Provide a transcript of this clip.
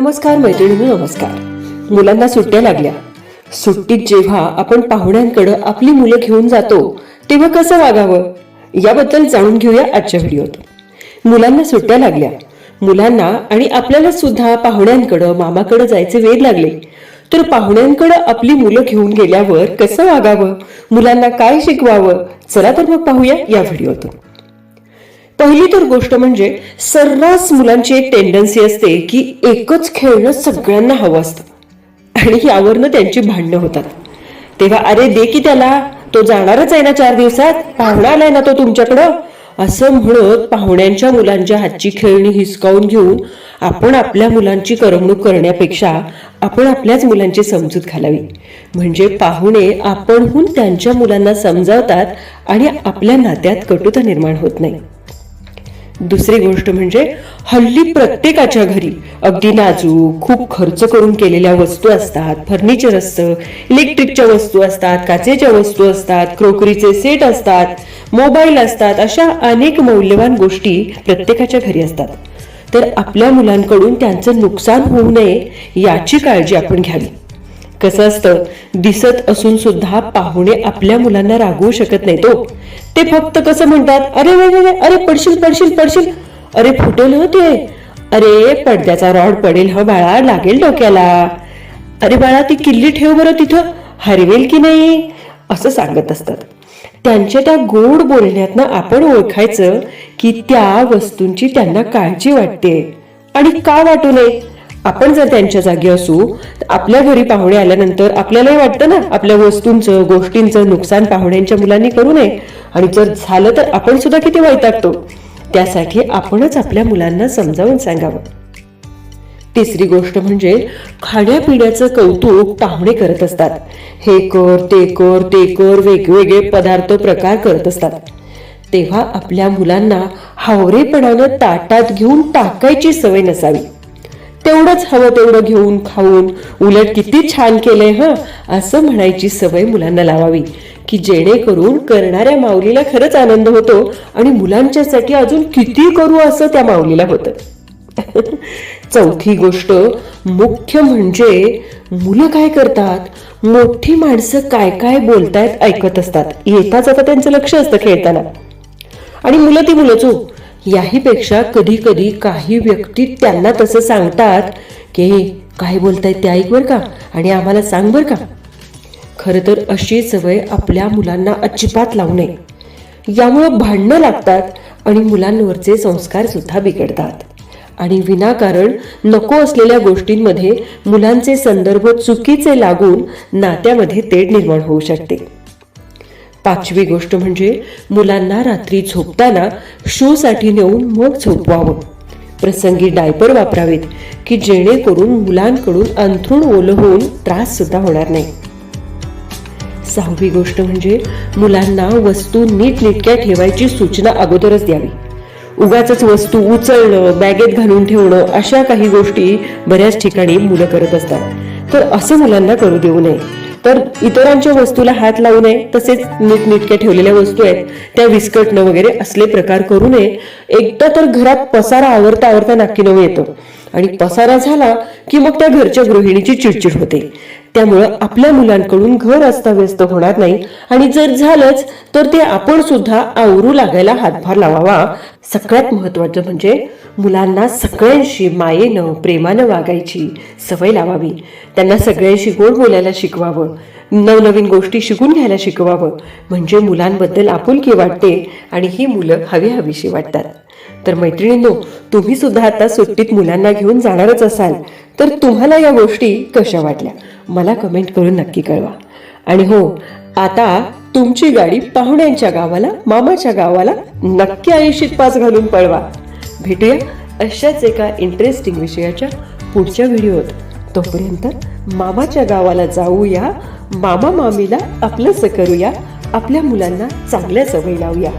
नमस्कार मैत्रिणी नमस्कार. मुलांना सुट्ट्या लागल्या. सुट्टीत जेव्हा आपण पाहुण्यांकडे आपली मुलं घेऊन जातो तेव्हा कसं वागावं? याबद्दल जाणून घेऊया आजच्या व्हिडिओत मुलांना सुट्ट्या लागल्या. मुलांना आणि आपल्याला सुद्धा पाहुण्यांकडं मामाकडे जायचे वेळ लागले. तर पाहुण्यांकडे आपली मुलं घेऊन गेल्यावर कसं वागावं? मुलांना काय शिकवावं? चला तर मग पाहूया या व्हिडिओतून. पहिली तर गोष्ट म्हणजे सर्रास मुलांची एक टेंडन्सी असते की एकच खेळणं सगळ्यांना हवं असतं. आणि यावरनं त्यांची भांडणं होतात. तेव्हा अरे दे की त्याला. तो जाणारच आहे ना चार दिवसात. पाहुणा आलाय ना तो तुमच्याकडं. असं म्हणत पाहुण्यांच्या मुलांच्या हातची खेळणी हिसकावून घेऊन आपण आपल्या मुलांची करमणूक करण्यापेक्षा आपण आपल्याच मुलांची समजूत घालावी. म्हणजे पाहुणे आपणहून त्यांच्या मुलांना समजावतात आणि आपल्या नात्यात कटुता निर्माण होत नाही. दुसरी गोष्ट म्हणजे हल्ली प्रत्येकाच्या घरी अगदी नाजूक खूप खर्च करून केलेल्या वस्तू असतात. फर्निचर असतं इलेक्ट्रिकच्या वस्तू असतात काचेच्या वस्तू असतात क्रोकरीचे सेट असतात मोबाईल असतात अशा अनेक मौल्यवान गोष्टी प्रत्येकाच्या घरी असतात. तर आपल्या मुलांकडून त्यांचं नुकसान होऊ नये याची काळजी आपण घ्यावी. कसं असतं? दिसत असून सुद्धा पाहुणे आपल्या मुलांना रागवू शकत नाही तो हो. ते फक्त कसं म्हणतात अरे अरे अरे पडशील पडशील पडशील. अरे फुटेल हो ते अरे पडद्याचा रॉड पडेल ह बाळा लागेल डोक्याला. अरे बाळा ती किल्ली ठेव बरं तिथं हरवेल की नाही? असं सांगत असतात. त्यांच्या त्या गोड बोलण्यातनं आपण ओळखायचं की त्या वस्तूंची त्यांना काळजी वाटते. आणि का वाटू नये? आपण जर त्यांच्या जागी असू तर आपल्या घरी पाहुणे आल्यानंतर आपल्यालाही वाटतं ना आपल्या वस्तूंचं गोष्टींचं नुकसान पाहुण्यांच्या मुलांनी करू नये. आणि जर झालं तर आपण सुद्धा किती वैतागतो. त्यासाठी आपणच आपल्या मुलांना समजावून सांगावं. तिसरी गोष्ट म्हणजे खाण्यापिण्याचं कौतुक पाहुणे करत असतात. हे कर ते कर ते कर वेगवेगळे पदार्थ प्रकार करत असतात. तेव्हा आपल्या मुलांना हावरेपणानं ताटात घेऊन टाकायची सवय नसावी. तेवढंच हवं तेवढं घेऊन खाऊन. उलट किती छान केलंय हं. असं म्हणायची सवय मुलांना लावावी. की जेणेकरून करणाऱ्या माऊलीला खरंच आनंद होतो आणि मुलांच्यासाठी अजून किती करू असं त्या माऊलीला होतं. चौथी गोष्ट मुख्य म्हणजे मुलं काय करतात? मोठी माणसं काय काय बोलतायत ऐकत असतात. येताच आता त्यांचं लक्ष असतं खेळताना. आणि मुलं ती मुलंच हो याहीपेक्षा कधी कधी काही व्यक्ती त्यांना तसं सांगतात की काय बोलतायत ते ऐक बर का आणि आम्हाला सांग बर का. खरं तर अशी सवय आपल्या मुलांना अजिबात लावू नये. यामुळं भांडणं लागतात आणि मुलांवरचे संस्कार सुद्धा बिघडतात. आणि विनाकारण नको असलेल्या गोष्टींमध्ये मुलांचे संदर्भ चुकीचे लागून नात्यामध्ये तेढ निर्माण होऊ शकते. पाचवी गोष्ट म्हणजे मुलांना रात्री झोपताना शो साठी नेऊन मग झोपवावं. प्रसंगी डायपर वापरावेत की जेणेकरून मुलांकडून अंथरूण ओलं होऊन त्रास सुद्धा होणार नाही. सहावी गोष्ट म्हणजे मुलांना वस्तू नीटनेटक्या ठेवायची सूचना अगोदरच द्यावी. उगाच वस्तू उचलणं बॅगेत घालून ठेवणं अशा काही गोष्टी बऱ्याच ठिकाणी मुलं करत असतात. तर असं मुलांना करू देऊ नये. तर इतरांच्या वस्तूला हात लावू नये तसेच नीटनिटक्या ठेवलेल्या वस्तू आहेत. त्या विस्कटणं वगैरे असले प्रकार करू नये. एकदा तर घरात पसारा आवरता आवरता नाकी नऊ येतो. आणि पसारा झाला की मग त्या घरच्या गृहिणीची चिडचिड होते. त्यामुळं आपल्या मुलांकडून घर अस्ताव्यस्त होणार नाही. आणि जर झालंच तर ते आपण सुद्धा आवरू लागायला हातभार लावावा. सगळ्यात महत्वाचं म्हणजे मुलांना सगळ्यांशी मायेनं प्रेमानं वागायची सवय लावावी. त्यांना सगळ्यांशी गोड बोलायला शिकवावं. नवनवीन गोष्टी शिकून घ्यायला शिकवावं. म्हणजे मुलांबद्दल आपुलकी वाटते आणि ही मुलं हवी हवीशी वाटतात. तर मैत्रिणींनो तुम्ही सुद्धा आता सुट्टीत मुलांना घेऊन जाणारच असाल तर तुम्हाला या गोष्टी कशा वाटल्या? मला कमेंट करून नक्की कळवा. आणि हो आता तुमची गाडी पाहुण्यांच्या गावाला मामाच्या गावाला नक्की आयुष्यात पास घालून पळवा. भेटूया अशाच एका इंटरेस्टिंग विषयाच्या पुढच्या व्हिडिओत. तोपर्यंत मामाच्या गावाला जाऊया मामा मामीला आपलंसं करूया आपल्या मुलांना चांगल्या सवयी लावूया.